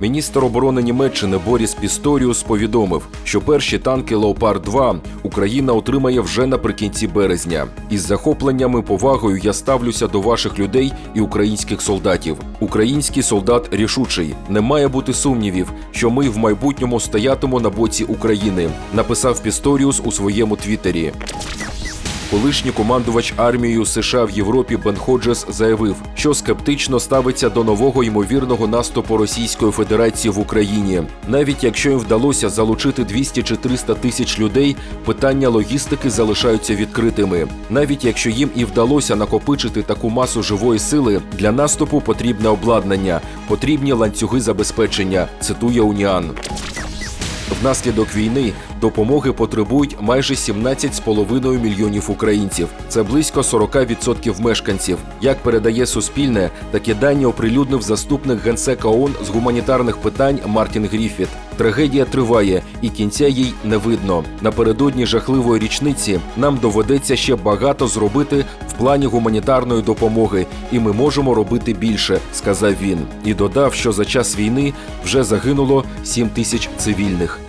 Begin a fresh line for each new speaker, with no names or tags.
Міністр оборони Німеччини Боріс Пісторіус повідомив, що перші танки Леопард 2 Україна отримає вже наприкінці березня. Із захопленням і повагою я ставлюся до ваших людей і українських солдатів. Український солдат рішучий. Не має бути сумнівів, що ми в майбутньому стоятимемо на боці України. Написав Пісторіус у своєму твіттері. Колишній командувач армією США в Європі Бен Ходжес заявив, що скептично ставиться до нового ймовірного наступу Російської Федерації в Україні. Навіть якщо їм вдалося залучити 200 чи 300 тисяч людей, питання логістики залишаються відкритими. Навіть якщо їм і вдалося накопичити таку масу живої сили, для наступу потрібне обладнання, потрібні ланцюги забезпечення. Цитує Уніан. Внаслідок війни допомоги потребують майже 17,5 мільйонів українців. Це близько 40% мешканців. Як передає Суспільне, такі дані оприлюднив заступник генсека ООН з гуманітарних питань Мартін Гріфіт. Трагедія триває, і кінця їй не видно. Напередодні жахливої річниці нам доведеться ще багато зробити в плані гуманітарної допомоги, і ми можемо робити більше, сказав він. І додав, що за час війни вже загинуло 7 тисяч цивільних.